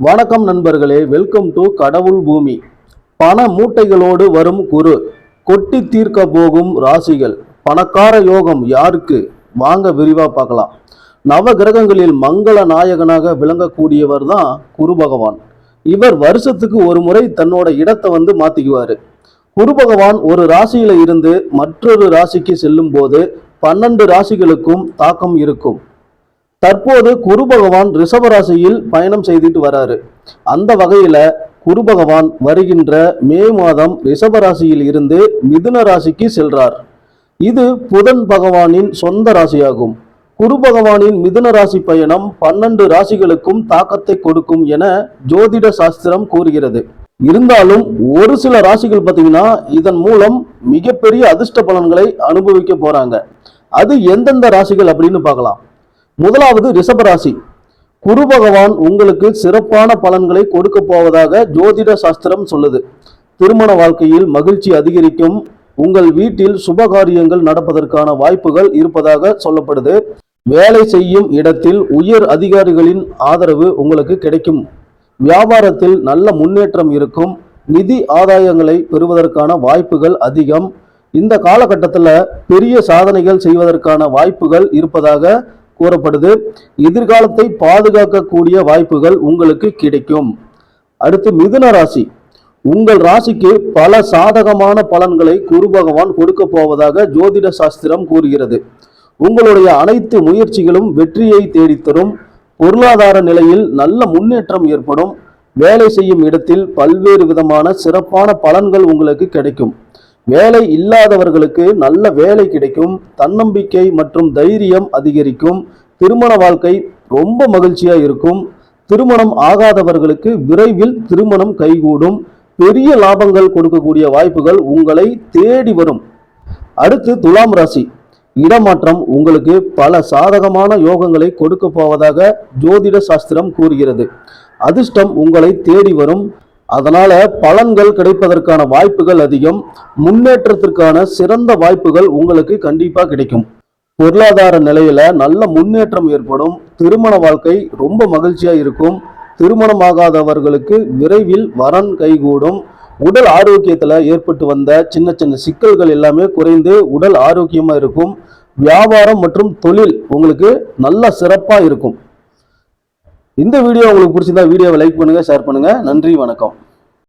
வணக்கம் நண்பர்களே welcome to கடவுள் பூமி. பண மூட்டைகளோடு வரும் குரு கொட்டி தீர்க்க போகும் ராசிகள். பணக்கார யோகம் யாருக்கு? வாங்க விரிவா பார்க்கலாம். நவ கிரகங்களில் மங்கள நாயகனாக விளங்கக்கூடியவர் தான் குரு பகவான். இவர் வருஷத்துக்கு ஒரு முறை தன்னோட இடத்தை வந்து மாற்றிக்குவார் குரு பகவான் ஒரு ராசியில இருந்து மற்றொரு ராசிக்கு செல்லும் போது பன்னெண்டு ராசிகளுக்கும் தாக்கம் இருக்கும். தற்போது குரு பகவான் ரிஷபராசியில் பயணம் செய்துட்டு வராரு. அந்த வகையில குரு பகவான் வருகின்ற மே மாதம் ரிஷபராசியில் இருந்து மிதுன ராசிக்கு செல்றார். இது புதன் பகவானின் சொந்த ராசியாகும். குரு பகவானின் மிதுன ராசி பயணம் பன்னெண்டு ராசிகளுக்கும் தாக்கத்தை கொடுக்கும் என ஜோதிட சாஸ்திரம் கூறுகிறது. இருந்தாலும் ஒரு சில ராசிகள் பார்த்தீங்கன்னா இதன் மூலம் மிகப்பெரிய அதிர்ஷ்ட பலன்களை அனுபவிக்க போறாங்க. அது எந்தெந்த ராசிகள் அப்படின்னு பார்க்கலாம். முதலாவது ரிஷபராசி. குரு பகவான் உங்களுக்கு சிறப்பான பலன்களை கொடுக்க போவதாக ஜோதிட சாஸ்திரம் சொல்லுது. திருமண வாழ்க்கையில் மகிழ்ச்சி அதிகரிக்கும். உங்கள் வீட்டில் சுபகாரியங்கள் நடப்பதற்கான வாய்ப்புகள் இருப்பதாக சொல்லப்படுது. வேலை செய்யும் இடத்தில் உயர் அதிகாரிகளின் ஆதரவு உங்களுக்கு கிடைக்கும். வியாபாரத்தில் நல்ல முன்னேற்றம் இருக்கும். நிதி ஆதாயங்களை பெறுவதற்கான வாய்ப்புகள் அதிகம். இந்த காலகட்டத்தில் பெரிய சாதனைகள் செய்வதற்கான வாய்ப்புகள் இருப்பதாக கூறப்படுது. எதிர்காலத்தை பாதுகாக்கக்கூடிய வாய்ப்புகள் உங்களுக்கு கிடைக்கும். அடுத்து மிதுன ராசி. உங்கள் ராசிக்கு பல சாதகமான பலன்களை குரு பகவான் கொடுக்க போவதாக ஜோதிட சாஸ்திரம் கூறுகிறது. உங்களுடைய அனைத்து முயற்சிகளும் வெற்றியை தேடித்தரும். பொருளாதார நிலையில் நல்ல முன்னேற்றம் ஏற்படும். வேலை செய்யும் இடத்தில் பல்வேறு விதமான சிறப்பான பலன்கள் உங்களுக்கு கிடைக்கும். வேலை இல்லாதவர்களுக்கு நல்ல வேலை கிடைக்கும் தன்னம்பிக்கை மற்றும் தைரியம் அதிகரிக்கும் திருமண வாழ்க்கை ரொம்ப மகிழ்ச்சியா இருக்கும். திருமணம் ஆகாதவர்களுக்கு விரைவில் திருமணம் கைகூடும். பெரிய லாபங்கள் கொடுக்கக்கூடிய வாய்ப்புகள் உங்களை தேடி வரும். அடுத்து துலாம் ராசி. இடமாற்றம் உங்களுக்கு பல சாதகமான யோகங்களை கொடுக்க போவதாக ஜோதிட சாஸ்திரம் கூறுகிறது. அதிர்ஷ்டம் உங்களை தேடி வரும். அதனால பலன்கள் கிடைப்பதற்கான வாய்ப்புகள் அதிகம் முன்னேற்றத்திற்கான சிறந்த வாய்ப்புகள் உங்களுக்கு கண்டிப்பாக கிடைக்கும். பொருளாதார நிலையில நல்ல முன்னேற்றம் ஏற்படும். திருமண வாழ்க்கை ரொம்ப மகிழ்ச்சியா இருக்கும். திருமணமாகாதவர்களுக்கு விரைவில் வரன் கைகூடும். உடல் ஆரோக்கியத்துல ஏற்பட்டு வந்த சின்ன சின்ன சிக்கல்கள் எல்லாமே குறைந்து உடல் ஆரோக்கியமா இருக்கும். வியாபாரம் மற்றும் தொழில் உங்களுக்கு நல்ல சிறப்பா இருக்கும். இந்த வீடியோ உங்களுக்கு பிடிச்சிருந்தா வீடியோவை லைக் பண்ணுங்க ஷேர் பண்ணுங்க. நன்றி வணக்கம்.